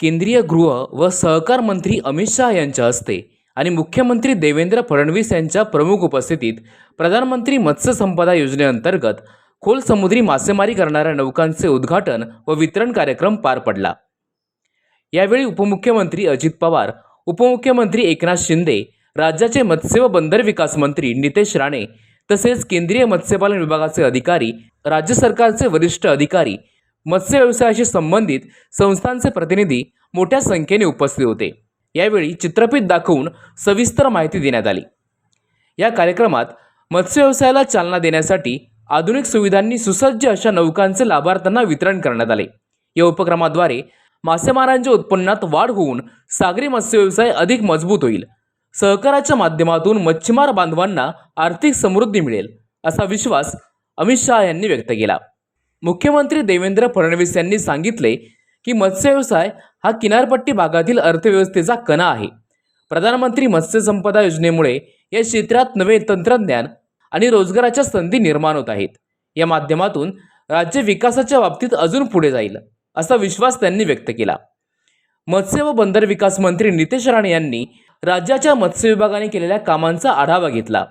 केंद्रीय गृह व सहकार मंत्री अमित शहा यांच्या हस्ते आणि मुख्यमंत्री देवेंद्र फडणवीस यांच्या प्रमुख उपस्थितीत प्रधानमंत्री मत्स्य संपदा योजनेअंतर्गत खोल समुद्री मासेमारी करणाऱ्या नौकांचे उद्घाटन व वितरण कार्यक्रम पार पडला. यावेळी उपमुख्यमंत्री अजित पवार उपमुख्यमंत्री एकनाथ शिंदे राज्याचे मत्स्य व बंदर विकास मंत्री नितेश राणे तसेच केंद्रीय मत्स्यपालन विभागाचे अधिकारी राज्य सरकारचे वरिष्ठ अधिकारी मत्स्य व्यवसायाशी संबंधित संस्थांचे प्रतिनिधी मोठ्या संख्येने उपस्थित होते. यावेळी चित्रफित दाखवून सविस्तर माहिती देण्यात आली. या कार्यक्रमात मत्स्य व्यवसायाला चालना देण्यासाठी आधुनिक सुविधांनी सुसज्ज अशा नौकांचे लाभार्थ्यांना वितरण करण्यात आले. या उपक्रमाद्वारे मासेमारांच्या उत्पन्नात वाढ होऊन सागरी मत्स्य व्यवसाय अधिक मजबूत होईल. सहकाराच्या माध्यमातून मच्छीमार बांधवांना आर्थिक समृद्धी मिळेल असा विश्वास अमित शहा यांनी व्यक्त केला. मुख्यमंत्री देवेंद्र फडणवीस यांनी सांगितले की मत्स्य व्यवसाय हा किनारपट्टी भागातील अर्थव्यवस्थेचा कणा आहे. प्रधानमंत्री मत्स्य संपदा योजनेमुळे या क्षेत्रात नवे तंत्रज्ञान आणि रोजगाराच्या संधी निर्माण होत आहेत. या माध्यमातून राज्य विकासाच्या बाबतीत अजून पुढे जाईल असा विश्वास त्यांनी व्यक्त केला. मत्स्य व बंदर विकास मंत्री नितेश राणे यांनी राज्याच्या मत्स्य विभागाने केलेल्या कामांचा आढावा घेतला.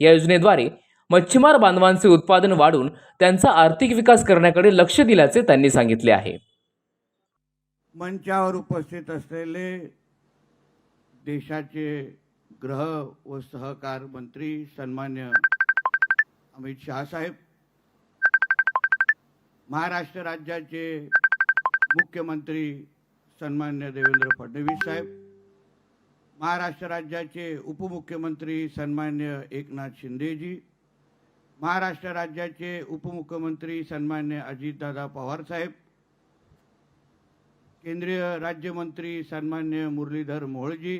या योजनेद्वारे मच्छीमार बांधवांचे उत्पादन वाढून त्यांचा आर्थिक विकास करण्याकडे लक्ष दिल्याचे त्यांनी सांगितले आहे. मंचावर उपस्थित असलेले देशाचे गृह व सहकार मंत्री सन्मान्य अमित शहा साहेब महाराष्ट्र राज्याचे मुख्यमंत्री सन्मान्य देवेंद्र फडणवीस साहेब महाराष्ट्र राज्याचे उपमुख्यमंत्री सन्मान्य एकनाथ शिंदेजी महाराष्ट्र राज्याचे उपमुख्यमंत्री सन्मान्य अजितदादा पवार साहेब केंद्रीय राज्यमंत्री सन्मान्य मुरलीधर मोहोळजी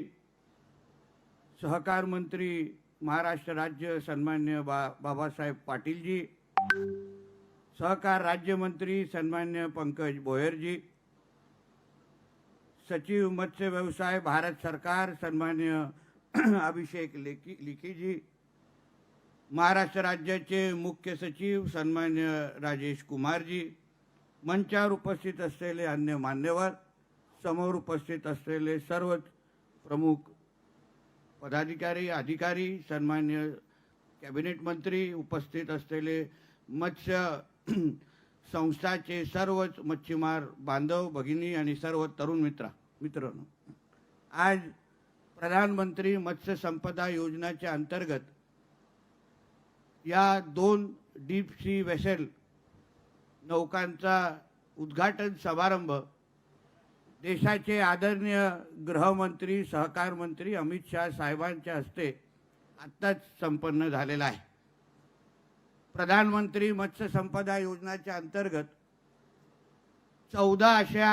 सहकार मंत्री महाराष्ट्र राज्य सन्मान्य बा बाबासाहेब पाटीलजी सहकार राज्यमंत्री सन्मान्य पंकज बोयरजी सचिव मत्स्य व्यवसाय भारत सरकार सन्मान्य अभिषेक लेखी लिखीजी महाराष्ट्र राज्याचे मुख्य सचिव सन्मान्य राजेश कुमारजी मंचावर उपस्थित असलेले अन्य मान्यवर समोर उपस्थित असलेले सर्वच प्रमुख पदाधिकारी अधिकारी सन्मान्य कॅबिनेट मंत्री उपस्थित असलेले मत्स्य संस्थाचे सर्वच मच्छीमार बांधव भगिनी आणि सर्व तरुण मित्र मित्रांनो. आज प्रधानमंत्री मत्स्य संपदा योजनेच्या अंतर्गत या दोन डीप सी वेसेल नौकांचा उद्घाटन समारंभ देशाचे आदरणीय गृहमंत्री सहकार मंत्री अमित शहा साहेबांच्या हस्ते आत्ताच संपन्न झालेला आहे. प्रधानमंत्री मत्स्य संपदा योजनाच्या अंतर्गत चौदा अशा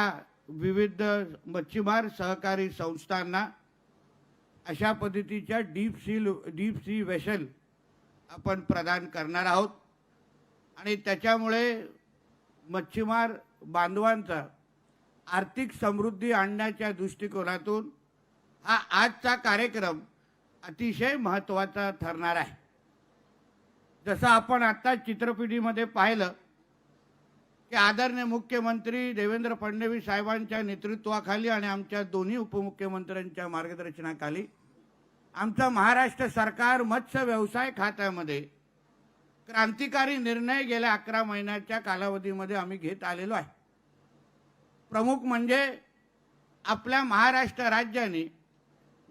विविध मच्छीमार सहकारी संस्थांना अशा पद्धतीच्या deep sea deep sea vessel आपण प्रदान करणार आहोत. आणि त्याच्यामुळे मच्छीमार बांधवांचा आर्थिक समृद्धी आणण्याच्या दृष्टिकोनातून हा आजचा कार्यक्रम अतिशय महत्त्वाचा ठरणार आहे. जसं आपण आत्ता चित्रपिढीमध्ये पाहिलं की आदरणीय मुख्यमंत्री देवेंद्र फडणवीस साहेबांच्या नेतृत्वाखाली आणि आमच्या दोन्ही उपमुख्यमंत्र्यांच्या मार्गदर्शनाखाली आमचं महाराष्ट्र सरकार मत्स्य व्यवसाय खात्यामध्ये क्रांतिकारी निर्णय गेल्या अकरा महिन्याच्या कालावधीमध्ये आम्ही घेत आलेलो आहे. प्रमुख म्हणजे आपल्या महाराष्ट्र राज्याने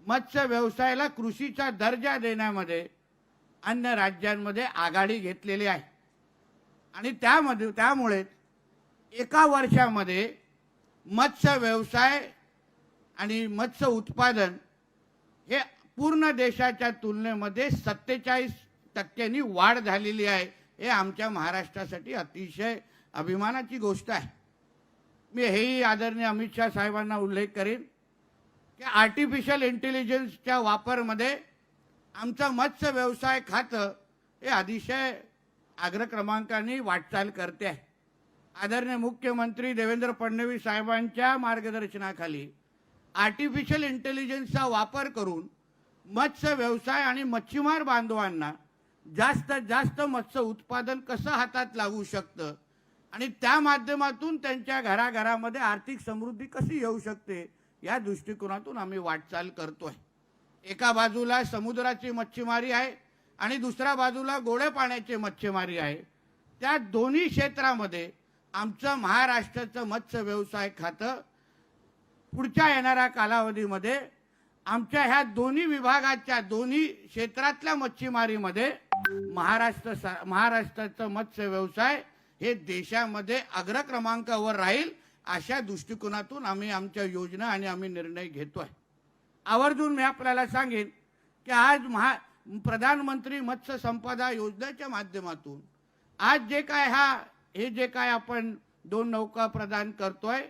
मत्स्य व्यवसायाला कृषीचा दर्जा देण्यामध्ये अन्य राज्यांमध्ये आघाडी घेतलेली आहे. आणि त्यामध्ये त्यामुळे एका वर्षामध्ये मत्स्य व्यवसाय आणि मत्स्य उत्पादन हे पूर्ण देशाच्या तुलनेमध्ये सत्तेचाळीस टक्क्यांनी वाढ झालेली आहे. हे आमच्या महाराष्ट्रासाठी अतिशय अभिमानाची गोष्ट आहे. मी हेही आदरणीय अमित शाह साहेबांना उल्लेख करेन की आर्टिफिशियल इंटेलिजन्सच्या वापरमध्ये आमचं मत्स्य व्यवसाय खातं हे अतिशय अग्रक्रमांकाने वाटचाल करते आहे. आदरणीय मुख्यमंत्री देवेंद्र फडणवीस साहेबांच्या मार्गदर्शनाखाली आर्टिफिशियल इंटेलिजन्सचा वापर करून मत्स्य व्यवसाय आणि मच्छीमार बांधवांना जास्तीत जास्त मत्स्य उत्पादन कसं हातात लागू शकतं? आणि त्या माध्यमातून त्यांच्या घराघरामध्ये आर्थिक समृद्धी कशी येऊ शकते? या दृष्टिकोनातून आम्ही वाटचाल करतोय. एका बाजूला समुद्राची मच्छीमारी आहे आणि दुसऱ्या बाजूला गोड्या पाण्याची मच्छीमारी आहे. त्या दोन्ही क्षेत्रामध्ये आमचं महाराष्ट्राचं मत्स्य व्यवसाय खातं पुढच्या येणाऱ्या कालावधीमध्ये आमच्या ह्या दोन्ही विभागाच्या दोन्ही क्षेत्रातल्या मच्छीमारीमध्ये महाराष्ट्र सा- महाराष्ट्राचं मत्स्य व्यवसाय हे देशामध्ये अग्रक्रमांकावर राहील अशा दृष्टिकोनातून आम्ही आमच्या योजना आणि आम्ही निर्णय घेतोय. आवर्जून मी आपल्याला सांगेन की आज महा प्रधानमंत्री मत्स्य संपदा योजनेच्या माध्यमातून आज जे काय हा हे जे काय आपण दोन नौका प्रदान करतोय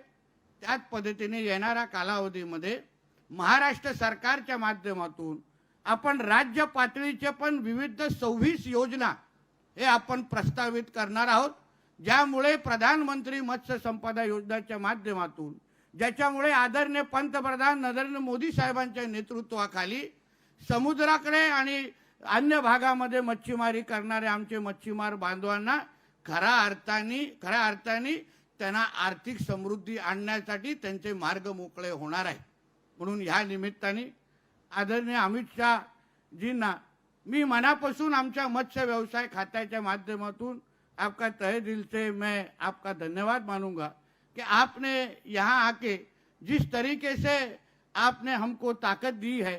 त्याच पद्धतीने येणाऱ्या कालावधीमध्ये महाराष्ट्र सरकारच्या माध्यमातून आपण राज्य पातळीचे पण विविध सव्वीस योजना हे आपण प्रस्तावित करणार आहोत ज्यामुळे प्रधानमंत्री मत्स्य संपदा योजनेच्या माध्यमातून ज्याच्यामुळे आदरणीय पंतप्रधान नरेंद्र मोदी साहेबांच्या नेतृत्वाखाली समुद्राकडे आणि अन्य भागामध्ये मच्छीमारी करणारे आमचे मच्छीमार बांधवांना खऱ्या अर्थाने खऱ्या अर्थाने त्यांना आर्थिक समृद्धी आणण्यासाठी त्यांचे मार्ग मोकळे होणार आहे म्हणून ह्या निमित्ताने आदरणीय अमित शहाजींना मी मनापासून आमच्या मत्स्य व्यवसाय खात्याच्या माध्यमातून आपका तहे दिल से मैं आपका धन्यवाद मानूंगा कि आपने यहाँ आके जिस तरीके से आपने हमको ताकत दी है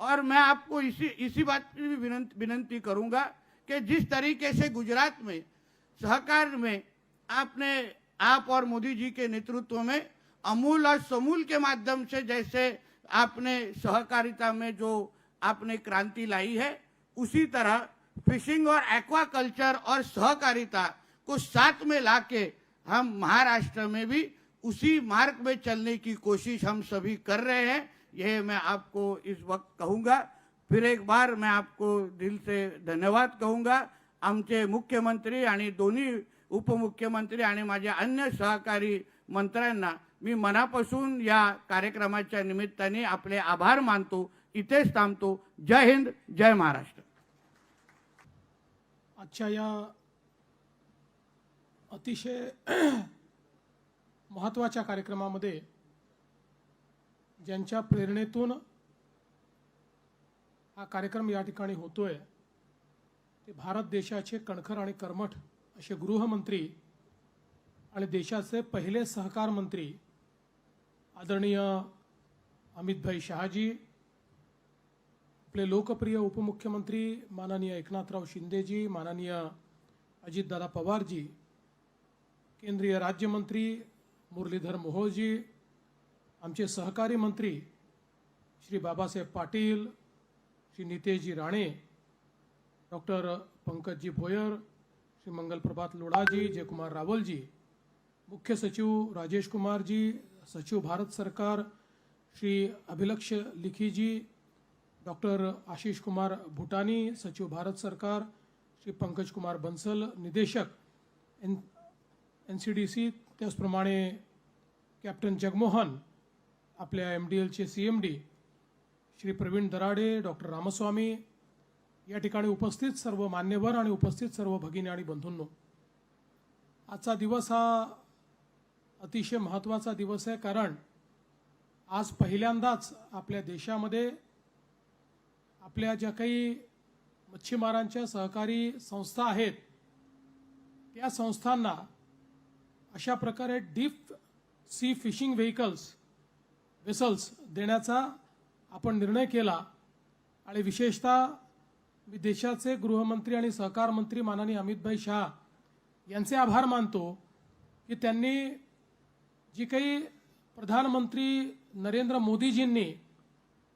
और मैं आपको इसी इसी बात की भी विनंती करूंगा कि जिस तरीके से गुजरात में सहकार में आपने आप और मोदी जी के नेतृत्व में अमूल और समूल के माध्यम से जैसे आपने सहकारिता में जो आपने क्रांति लाई है, उसी तरह फिशिंग और एक्वाकल्चर और सहकारिता को साथ में लाके हम महाराष्ट्र में भी उसी मार्ग में चलने की कोशिश हम सभी कर रहे हैं। यह मैं आपको इस वक्त कहूँगा। फिर एक बार मैं आपको दिल से धन्यवाद कहूँगा। आमचे मुख्यमंत्री आणि दोन्ही उपमुख्यमंत्री आणि माझ्या अन्य सहकारी मंत्र्यांना मी मनापासून या कार्यक्रमाच्या निमित्ताने आपले आभार मानतो इथेच थांबतो. जय हिंद जय महाराष्ट्र. आजच्या या अतिशय महत्त्वाच्या कार्यक्रमामध्ये ज्यांच्या प्रेरणेतून हा कार्यक्रम या ठिकाणी होतोय ते भारत देशाचे कणखर आणि कर्मठ असे गृहमंत्री आणि देशाचे पहिले सहकार मंत्री आदरणीय अमितभाई शहाजी आपले लोकप्रिय उपमुख्यमंत्री माननीय एकनाथराव शिंदेजी माननीय अजितदादा पवारजी केंद्रीय राज्यमंत्री मुरलीधर मोहोळजी आमचे सहकारी मंत्री श्री बाबासाहेब पाटील श्री नितेशजी राणे डॉक्टर पंकजजी भोयर श्री मंगलप्रभात लोढाजी जयकुमार रावलजी मुख्य सचिव राजेश कुमारजी सचिव भारत सरकार श्री अभिलक्ष लिखीजी डॉक्टर आशीष कुमार भूटानी सचिव भारत सरकार श्री पंकज कुमार बंसल निदेशक N N C D C त्याचप्रमाणे कॅप्टन जगमोहन आपल्या एम डी एलचे C M D Shri Praveen Darade doctor Ramaswamy या ठिकाणी उपस्थित सर्व मान्यवर आणि उपस्थित सर्व भगिनी आणि बंधूंनो आजचा दिवस हा अतिशय महत्त्वाचा दिवस आहे कारण आज पहिल्यांदाच आपल्या देशामध्ये आपल्या ज्या काही मच्छीमारांच्या सहकारी संस्था आहेत त्या संस्थांना अशा प्रकारे deep sea fishing vehicles vessels देण्याचा आपण निर्णय केला. आणि विशेषतः मी देशाचे गृहमंत्री आणि सहकार मंत्री माननीय अमितभाई शहा यांचे आभार मानतो की त्यांनी जी काही प्रधानमंत्री नरेंद्र मोदीजींनी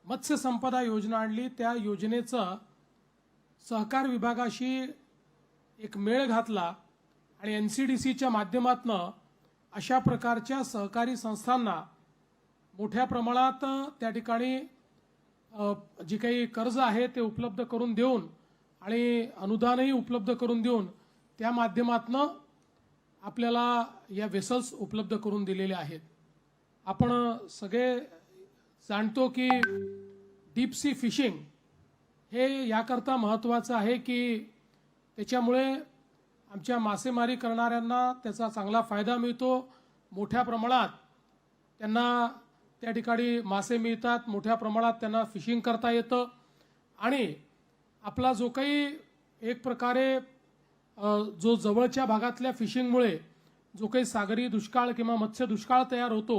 मत्स्य संपदा योजना आणली त्या योजनेचं सहकार विभागाशी एक मेळ घातला आणि एन सी डी सीच्या माध्यमातनं अशा प्रकारच्या सहकारी संस्थांना मोठ्या प्रमाणात त्या ठिकाणी जी काही कर्ज आहे ते उपलब्ध करून देऊन आणि अनुदानही उपलब्ध करून देऊन त्या माध्यमातनं आपल्याला या वेसल्स उपलब्ध करून दिलेले आहेत. आपण सगळे जाणतो की डीप सी फिशिंग हे याकरता महत्त्वाचं आहे की त्याच्यामुळे आमच्या मासेमारी करणाऱ्यांना त्याचा चांगला फायदा मिळतो. मोठ्या प्रमाणात त्यांना त्या ठिकाणी मासे मिळतात मोठ्या प्रमाणात त्यांना फिशिंग करता येतं. आणि आपला जो काही एक प्रकारे जो जवळच्या भागातल्या फिशिंगमुळे जो काही सागरी दुष्काळ किंवा मत्स्य दुष्काळ तयार होतो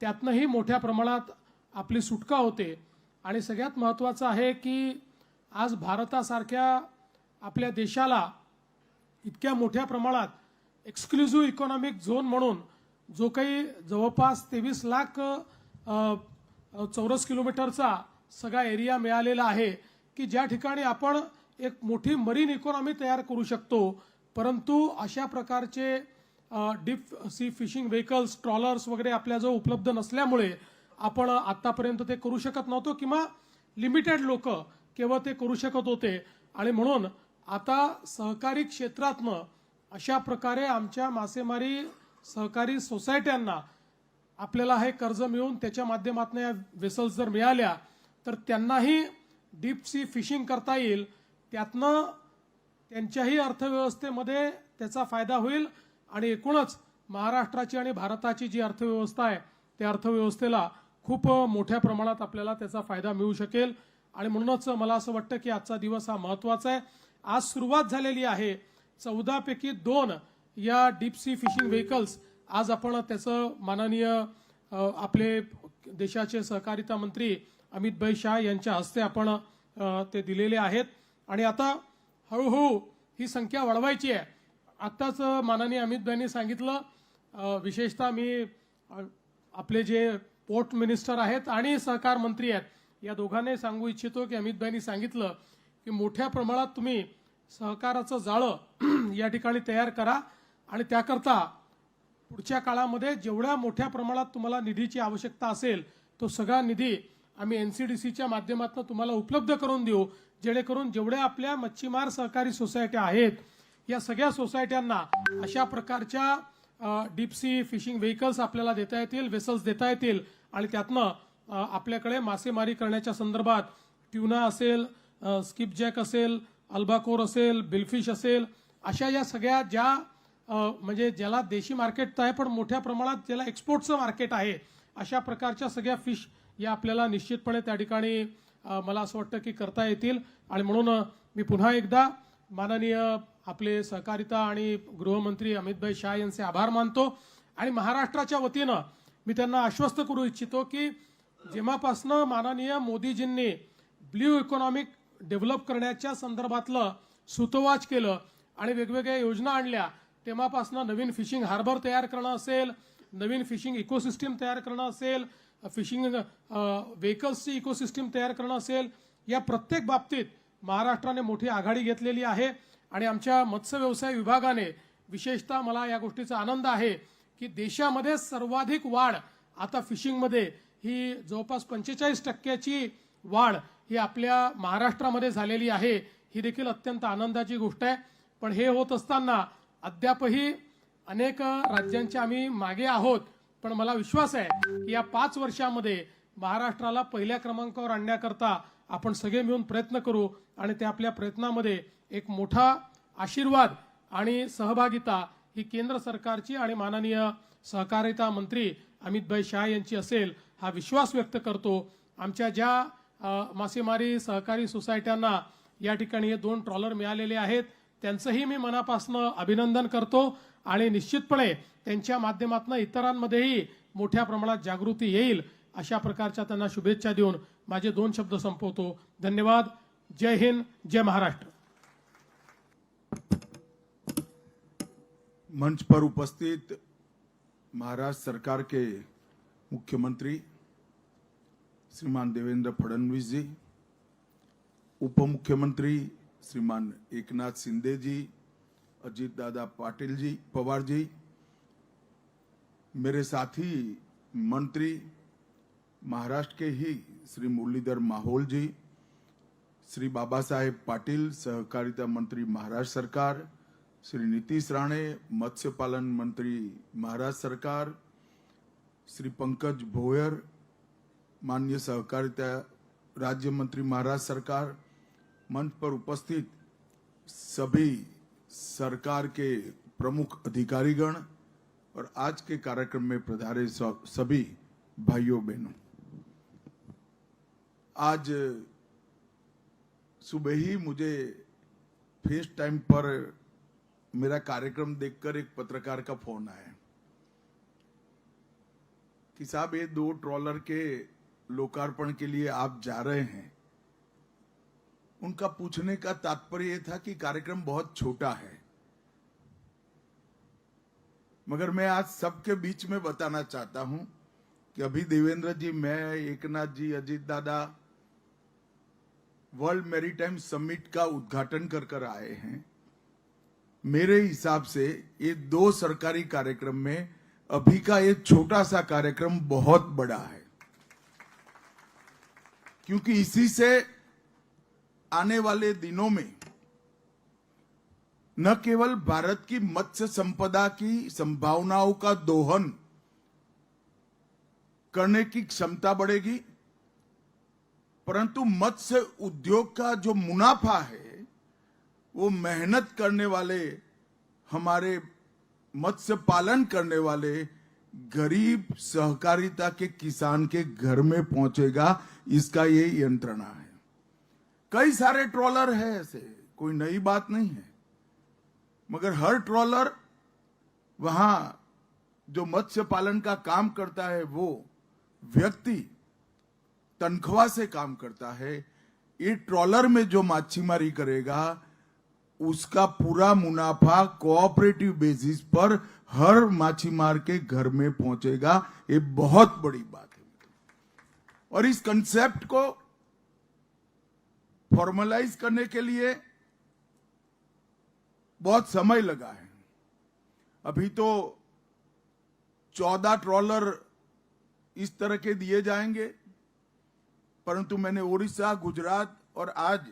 त्यातनंही मोठ्या प्रमाणात आपली सुटका होते. आणि सगळ्यात महत्त्वाचं आहे की आज भारतासारख्या आपल्या देशाला इतक्या मोठ्या प्रमाणात एक्सक्लुझिव्ह इकॉनॉमिक झोन म्हणून जो काही जवळपास तेवीस लाख चौरस किलोमीटरचा सगळा एरिया मिळालेला आहे की ज्या ठिकाणी आपण एक मोठी मरीन इकॉनॉमी तयार करू शकतो. परंतु अशा प्रकारचे deep sea fishing vehicles trawlers वगैरे आपल्याजवळ उपलब्ध नसल्यामुळे आपण आतापर्यंत ते करू शकत नव्हतो किंवा लिमिटेड लोक केवळ ते करू शकत होते. आणि म्हणून आता सहकारी क्षेत्रातनं अशा प्रकारे आमच्या मासेमारी सहकारी सोसायट्यांना आपल्याला हे कर्ज मिळून त्याच्या माध्यमातून या वेसल्स जर मिळाल्या तर त्यांनाही डीप सी फिशिंग करता येईल. त्यातनं त्यांच्याही अर्थव्यवस्थेमध्ये त्याचा फायदा होईल. आणि एकूणच महाराष्ट्राची आणि भारताची जी अर्थव्यवस्था आहे त्या अर्थव्यवस्थेला खूप मोठ्या प्रमाणात आपल्याला त्याचा फायदा मिळू शकेल. आणि म्हणूनच मला असं वाटतं की आजचा दिवस हा महत्त्वाचा आहे. आज सुरुवात झालेली आहे. चौदापैकी दोन या डीप सी फिशिंग व्हेकल्स आज आपण त्याचं माननीय आपले देशाचे सहकारिता मंत्री अमितभाई शाह यांच्या हस्ते आपण ते दिलेले आहेत. आणि आता हळूहळू ही संख्या वाढवायची आहे. आत्ताच माननीय अमितभाईंनी सांगितलं विशेषतः मी आपले जे पोर्ट मिनिस्टर आहेत आणि सहकार मंत्री आहेत या दोघांनाही सांगू इच्छितो की अमितभाईंनी सांगितलं की मोठ्या प्रमाणात तुम्ही सहकाराचं जाळं या ठिकाणी तयार करा आणि त्याकरता पुढच्या काळामध्ये जेवढ्या मोठ्या प्रमाणात तुम्हाला निधीची आवश्यकता असेल तो सगळा निधी आम्ही एन सी डी सीच्या माध्यमातून तुम्हाला उपलब्ध करून देऊ जेणेकरून जेवढ्या आपल्या मच्छीमार सहकारी सोसायट्या आहेत या सगळ्या सोसायट्यांना अशा प्रकारच्या डीप सी फिशिंग व्हेकल्स आपल्याला देता येतील वेसल्स देता येतील आणि त्यातनं आपल्याकडे मासेमारी करण्याच्या संदर्भात ट्युना असेल स्किप जॅक असेल अल्बाकोर असेल बिलफिश असेल अशा या सगळ्या ज्या म्हणजे ज्याला देशी मार्केट तर आहे पण मोठ्या प्रमाणात ज्याला एक्सपोर्टचं मार्केट आहे अशा प्रकारच्या सगळ्या फिश या आपल्याला निश्चितपणे त्या ठिकाणी मला असं वाटतं की करता येतील. आणि म्हणून मी पुन्हा एकदा माननीय आपले सहकारिता आणि गृहमंत्री अमितभाई शाह यांचे आभार मानतो. आणि महाराष्ट्राच्या वतीनं मी त्यांना आश्वस्त करू इच्छितो की जेव्हापासनं माननीय मोदीजींनी ब्ल्यू इकॉनॉमिक डेव्हलप करण्याच्या संदर्भातलं सुतोवाच केलं आणि वेगवेगळ्या योजना आणल्या तेव्हापासनं नवीन फिशिंग हार्बर तयार करणं असेल नवीन फिशिंग इकोसिस्टीम तयार करणं असेल फिशिंग व्हेकल्सची इकोसिस्टीम तयार करणं असेल या प्रत्येक बाबतीत महाराष्ट्राने मोठी आघाडी घेतलेली आहे. आणि आमच्या मत्स्य व्यवसाय विभागाने विशेषतः मला या गोष्टीचा आनंद आहे की देशामध्ये सर्वाधिक वाढ आता फिशिंगमध्ये ही जवळपास पंचेचाळीस टक्क्याची वाढ ही आपल्या महाराष्ट्रामध्ये झालेली आहे ही देखील अत्यंत आनंदाची गोष्ट आहे. पण हे होत असताना अद्यापही अनेक राज्यांच्या आम्ही मागे आहोत. पण मला विश्वास आहे की या पाच वर्षामध्ये महाराष्ट्राला पहिल्या क्रमांकावर आणण्याकरता आपण सगळे मिळून प्रयत्न करू आणि त्या आपल्या प्रयत्नामध्ये एक मोठा आशीर्वाद आणि सहभागिता ही केंद्र सरकारची आणि माननीय सहकारिता मंत्री अमितभाई शाह यांची असेल हा विश्वास व्यक्त करतो. आमच्या ज्या मासेमारी सहकारी सोसायट्यांना या ठिकाणी हे दोन ट्रॉलर मिळालेले आहेत. त्यांचंही मी मनापासून अभिनंदन करतो आणि निश्चितपणे त्यांच्या माध्यमातून इतरांमध्येही मोठ्या प्रमाणात जागृती येईल अशा प्रकारच्या त्यांना शुभेच्छा देऊन माझे दोन शब्द संपवतो. धन्यवाद. जय हिंद. जय महाराष्ट्र. मंच पर उपस्थित महाराष्ट्र सरकार के मुख्यमंत्री श्रीमान देवेंद्र फडणवीस जी उप मुख्यमंत्री श्रीमान एकनाथ शिंदे जी, अजीत दादा पाटिल जी, पवार जी, मेरे साथी मंत्री महाराष्ट्र के ही श्री मुरलीधर माहौल जी, श्री बाबा साहेब पाटिल, सहकारिता मंत्री महाराष्ट्र सरकार, श्री नीतीश राणे, मत्स्य पालन मंत्री महाराष्ट्र सरकार, श्री पंकज भोयर, माननीय सहकारिता राज्य मंत्री महाराष्ट्र सरकार मंच पर उपस्थित सभी सरकार के प्रमुख अधिकारीगण और आज के कार्यक्रम में पधारे सभी भाइयों बहनों। आज सुबह ही मुझे फेस टाइम पर मेरा कार्यक्रम देखकर एक पत्रकार का फ़ोन आया कि साहब, ये दो ट्रॉलर के लोकार्पण के लिए आप जा रहे हैं। उनका पूछने का तात्पर्य था कि कार्यक्रम बहुत छोटा है। मगर मैं आज सबके बीच में बताना चाहता हूँ कि अभी देवेंद्र जी, मैं, एकनाथ जी, अजीत दादा वर्ल्ड मैरीटाइम समिट का उद्घाटन कर कर आए हैं। मेरे हिसाब से ये दो सरकारी कार्यक्रम में अभी का ये छोटा सा कार्यक्रम बहुत बड़ा है। क्योंकि इसी से आने वाले दिनों में न केवल भारत की मत्स्य संपदा की संभावनाओं का दोहन करने की क्षमता बढ़ेगी, परंतु मत्स्य उद्योग का जो मुनाफा है, वो मेहनत करने वाले, हमारे मत्स्य पालन करने वाले गरीब सहकारिता के किसान के घर में पहुंचेगा, इसका ये यंत्रणा है। कई सारे ट्रॉलर है ऐसे, कोई नई बात नहीं है। मगर हर ट्रॉलर वहाँ जो मत्स्य पालन का काम करता है, वो व्यक्ति तनख्वाह से काम करता है। ये ट्रॉलर में जो माछीमारी करेगा, उसका पूरा मुनाफा कोऑपरेटिव बेसिस पर हर माछीमार के घर में पहुंचेगा। ये बहुत बड़ी बात है। और इस कंसेप्ट को फॉर्मलाइज करने के लिए बहुत समय लगा है। अभी तो चौदह ट्रॉलर इस तरह के दिए जाएँगे, परंतु मैंने ओडिशा, गुजरात और आज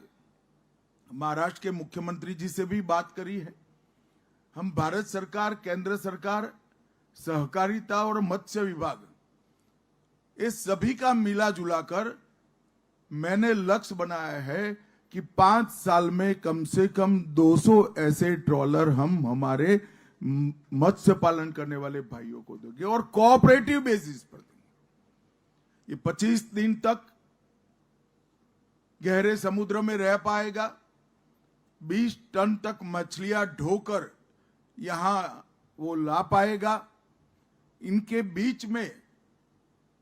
महाराष्ट्र के मुख्यमंत्री जी से भी बात करी है। हम भारत सरकार, केंद्र सरकार, सहकारिता और मत्स्य विभाग, इस सभी का मिला जुला कर मैंने लक्ष्य बनाया है कि पाँच साल में कम से कम 200 ऐसे ट्रॉलर हम हमारे मत्स्य पालन करने वाले भाइयों को देंगे और कोऑपरेटिव बेसिस पर देंगे। ये 25 दिन तक गहरे समुद्र में रह पाएगा 20 टन तक मछलियाँ ढोकर यहाँ वो ला पाएगा। इनके बीच में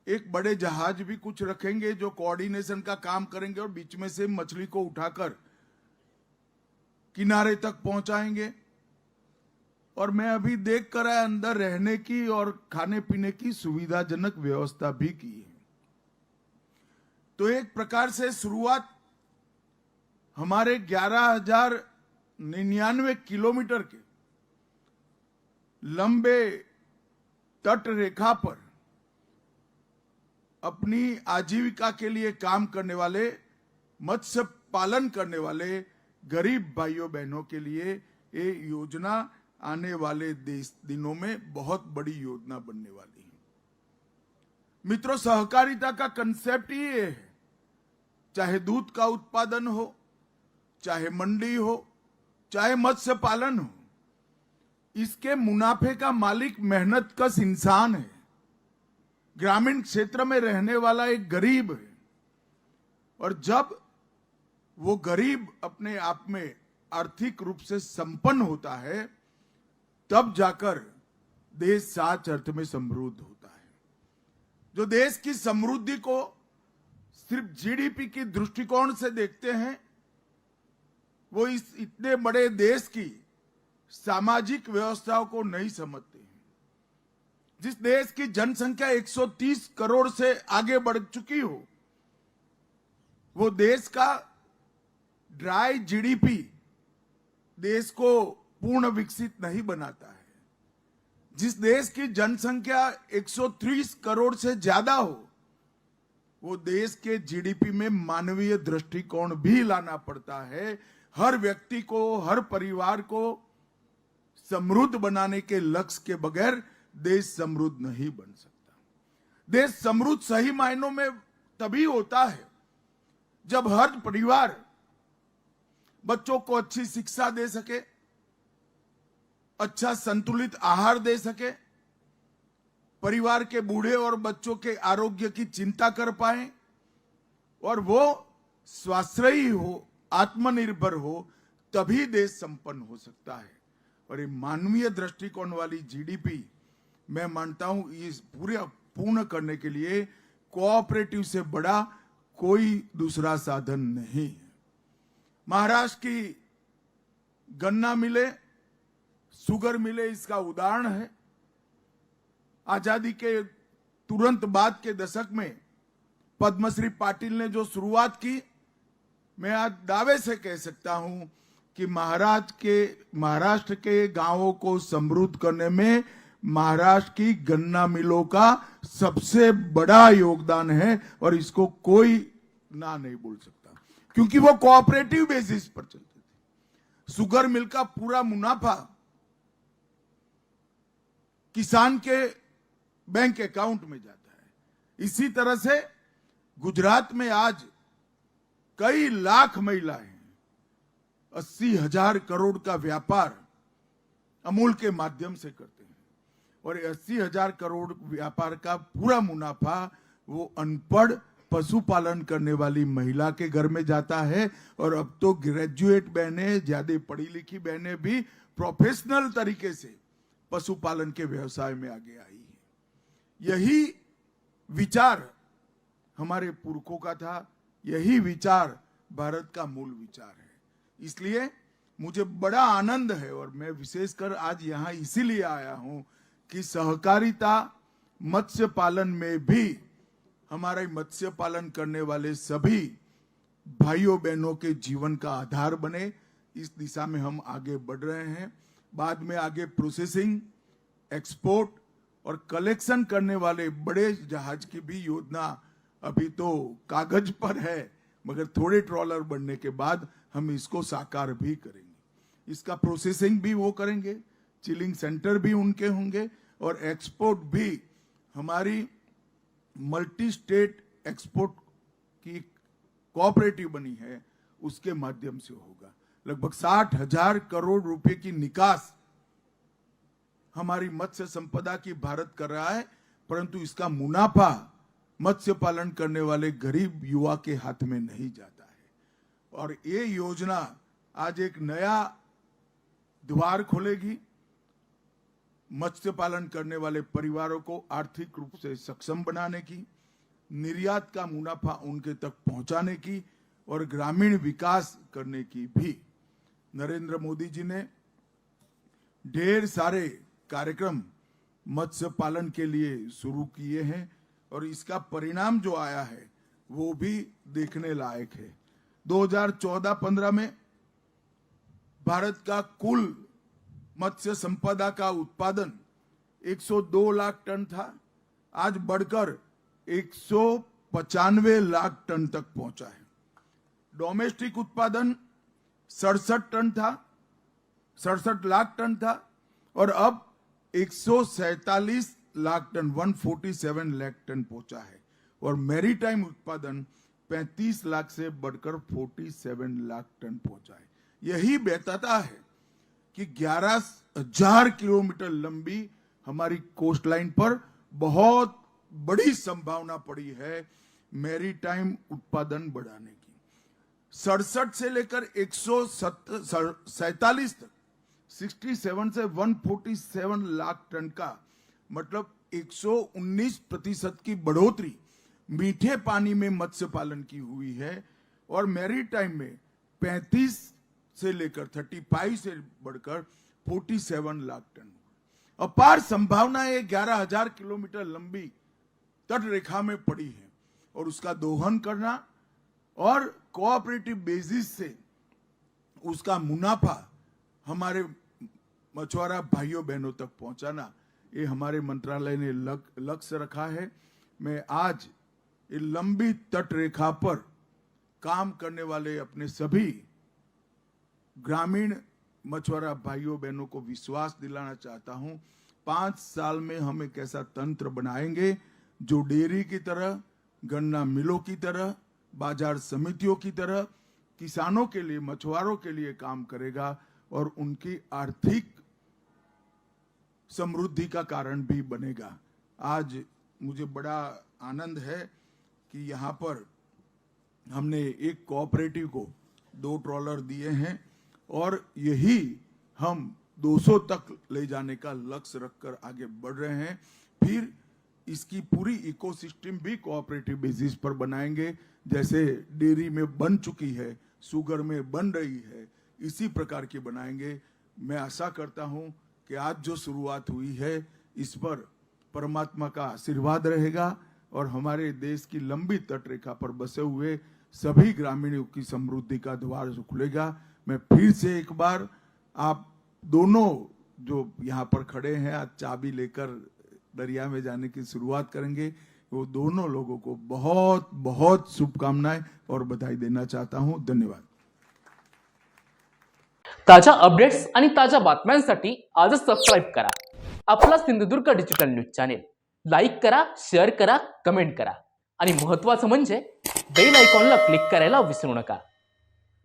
एक बड़े जहाज़ भी कुछ रखेंगे जो कोऑर्डिनेशन का काम करेंगे और बीच में से मछली को उठाकर किनारे तक पहुंचाएँगे। और मैं अभी देख कर आया, अंदर रहने की और खाने पीने की सुविधाजनक व्यवस्था भी की है। तो एक प्रकार से शुरुआत हमारे ग्यारह हज़ार निन्यानवे किलोमीटर के लंबे तट रेखा पर अपनी आजीविका के लिए काम करने वाले, मत्स्य पालन करने वाले गरीब भाइयों बहनों के लिए ये योजना आने वाले दिनों में बहुत बड़ी योजना बनने वाली है। मित्रों, सहकारिता का कंसेप्ट ही ये है। चाहे दूध का उत्पादन हो, चाहे मंडी हो, चाहे मत्स्य पालन हो, इसके मुनाफे का मालिक मेहनत कश इंसान है। ग्रामीण क्षेत्र में रहने वाला एक गरीब है। और जब वो गरीब अपने आप में आर्थिक रूप से संपन्न होता है, तब जाकर देश साच अर्थ में समृद्ध होता है। जो देश की समृद्धि को सिर्फ़ जीडीपी की दृष्टिकोण से देखते हैं, वो इस इतने बड़े देश की सामाजिक व्यवस्थाओं को नहीं समझते। जिस देश की जनसंख्या 130 करोड़ से आगे बढ़ चुकी हो, वो देश का ड्राई जीडीपी देश को पूर्ण विकसित नहीं बनाता है। जिस देश की जनसंख्या 130 करोड़ से ज़्यादा हो, वो देश के जीडीपी में मानवीय दृष्टिकोण भी लाना पड़ता है। हर व्यक्ति को, हर परिवार को समृद्ध बनाने के लक्ष्य के बगैर देश समृद्ध नहीं बन सकता। देश समृद्ध सही मायनों में तभी होता है जब हर परिवार बच्चों को अच्छी शिक्षा दे सके अच्छा संतुलित आहार दे सके, परिवार के बूढ़े और बच्चों के आरोग्य की चिंता कर पाए और वो स्वाश्रयी हो, आत्मनिर्भर हो, तभी देश संपन्न हो सकता है। और ये मानवीय दृष्टिकोण वाली जीडीपी मैं मानता हूँ इस पूरे पूर्ण करने के लिए कोऑपरेटिव से बड़ा कोई दूसरा साधन नहीं है। महाराष्ट्र की गन्ना मिले सुगर मिले, इसका उदाहरण है। आज़ादी के तुरंत बाद के दशक में पद्मश्री पाटिल ने जो शुरुआत की, मैं आज दावे से कह सकता हूँ कि महाराज के, महाराष्ट्र के गाँवों को समृद्ध करने में महाराष्ट्र की गन्ना मिलों का सबसे बड़ा योगदान है और इसको कोई ना नहीं बोल सकता, क्योंकि वो कोऑपरेटिव बेसिस पर चलते थे। सुगर मिल का पूरा मुनाफा किसान के बैंक अकाउंट में जाता है। इसी तरह से गुजरात में आज कई लाख महिलाएँ अस्सी हज़ार करोड़ का व्यापार अमूल के माध्यम से करते और अस्सी हज़ार करोड़ व्यापार का पूरा मुनाफा वो अनपढ़ पशुपालन करने वाली महिला के घर में जाता है। और अब तो ग्रेजुएट बहने, ज़्यादा पढ़ी लिखी बहने भी प्रोफेशनल तरीके से पशुपालन के व्यवसाय में आगे आई है। यही विचार हमारे पुरखों का था। यही विचार भारत का मूल विचार है। इसलिए मुझे बड़ा आनंद है और मैं विशेषकर आज यहाँ इसीलिए आया हूँ कि सहकारिता मत्स्य पालन में भी, हमारे मत्स्य पालन करने वाले सभी भाइयों बहनों के जीवन का आधार बने। इस दिशा में हम आगे बढ़ रहे हैं। बाद में आगे प्रोसेसिंग एक्सपोर्ट और कलेक्शन करने वाले बड़े जहाज़ की भी योजना अभी तो कागज़ पर है, मगर थोड़े ट्रॉलर बनने के बाद हम इसको साकार भी करेंगे। इसका प्रोसेसिंग भी वो करेंगे चिलिंग सेंटर भी उनके होंगे और एक्सपोर्ट भी हमारी मल्टी स्टेट एक्सपोर्ट की कोऑपरेटिव बनी है, उसके माध्यम से होगा। लगभग साठ हज़ार करोड़ रुपए की निकास हमारी मत्स्य संपदा की भारत कर रहा है, परंतु इसका मुनाफा मत्स्य पालन करने वाले गरीब युवा के हाथ में नहीं जाता है। और ये योजना आज एक नया द्वार खोलेगी। मत्स्य पालन करने वाले परिवारों को आर्थिक रूप से सक्षम बनाने की, निर्यात का मुनाफा उनके तक पहुँचाने की और ग्रामीण विकास करने की भी। नरेंद्र मोदी जी ने ढेर सारे कार्यक्रम मत्स्य पालन के लिए शुरू किए हैं और इसका परिणाम जो आया है, वो भी देखने लायक है। 2014-15 में भारत का कुल मत्स्य संपदा का उत्पादन 102 लाख टन था। आज बढ़कर एक लाख टन तक पहुँचा है। डोमेस्टिक उत्पादन सड़सठ टन था, सड़सठ लाख टन था और अब एक लाख टन 147 लाख टन पहुँचा है और मैरीटाइम उत्पादन 35 लाख से बढ़कर 47 लाख टन पहुँचा है। यही बताता है कि ग्यारह हज़ार किलोमीटर लंबी हमारी कोस्ट लाइन पर बहुत बड़ी संभावना पड़ी है मैरीटाइम उत्पादन बढ़ाने की। सड़सठ से लेकर एक सैतालीस तक 67 से 147 लाख टन का मतलब 119 प्रतिशत की बढ़ोतरी मीठे पानी में मत्स्य पालन की हुई है और मैरीटाइम में 35 से लेकर 35 से बढ़कर 47 लाख टन अपार संभावनाएँ ग्यारह हज़ार किलोमीटर लंबी तट रेखा में पड़ी है और उसका दोहन करना और कोऑपरेटिव बेसिस से उसका मुनाफा हमारे मछुआरा भाइयों बहनों तक पहुंचाना, ये हमारे मंत्रालय ने लक्ष्य रखा है। मैं आज ये लंबी तट रेखा पर काम करने वाले अपने सभी ग्रामीण मछुआरा भाइयों, बहनों को विश्वास दिलाना चाहता हूँ। पाँच साल में हम एक ऐसा तंत्र बनाएँगे जो डेयरी की तरह, गन्ना मिलों की तरह, बाज़ार समितियों की तरह किसानों के लिए, मछुआरों के लिए काम करेगा और उनकी आर्थिक समृद्धि का कारण भी बनेगा। आज मुझे बड़ा आनंद है कि यहाँ पर हमने एक कोऑपरेटिव को दो ट्रॉलर दिए हैं। और यही हम 200 तक ले जाने का लक्ष्य रखकर आगे बढ़ रहे हैं। फिर इसकी पूरी इकोसिस्टम भी कोऑपरेटिव बेसिस पर बनाएँगे। जैसे डेयरी में बन चुकी है शुगर में बन रही है, इसी प्रकार की बनाएँगे। मैं आशा करता हूँ कि आज जो शुरुआत हुई है, इस पर परमात्मा का आशीर्वाद रहेगा और हमारे देश की लंबी तटरेखा पर बसे हुए सभी ग्रामीणों की समृद्धि का द्वार खुलेगा। मैं फिर से एक बार आप दोनों जो यहाँ पर खड़े हैं आज चाबी लेकर दरिया में जाने की शुरुआत करेंगे वो दोनों लोगों को बहुत बहुत शुभकामनाएं और बधाई देना चाहता हूं। धन्यवाद। ताज्या अपडेट्स आणि ताज्या बातम्यांसाठी आजच सबस्क्राईब करा. आपला Sindhudurg digital news channel like करा शेअर करा कमेंट करा. आणि महत्वाचं म्हणजे बेल आयकॉनला क्लिक करायला विसरू नका.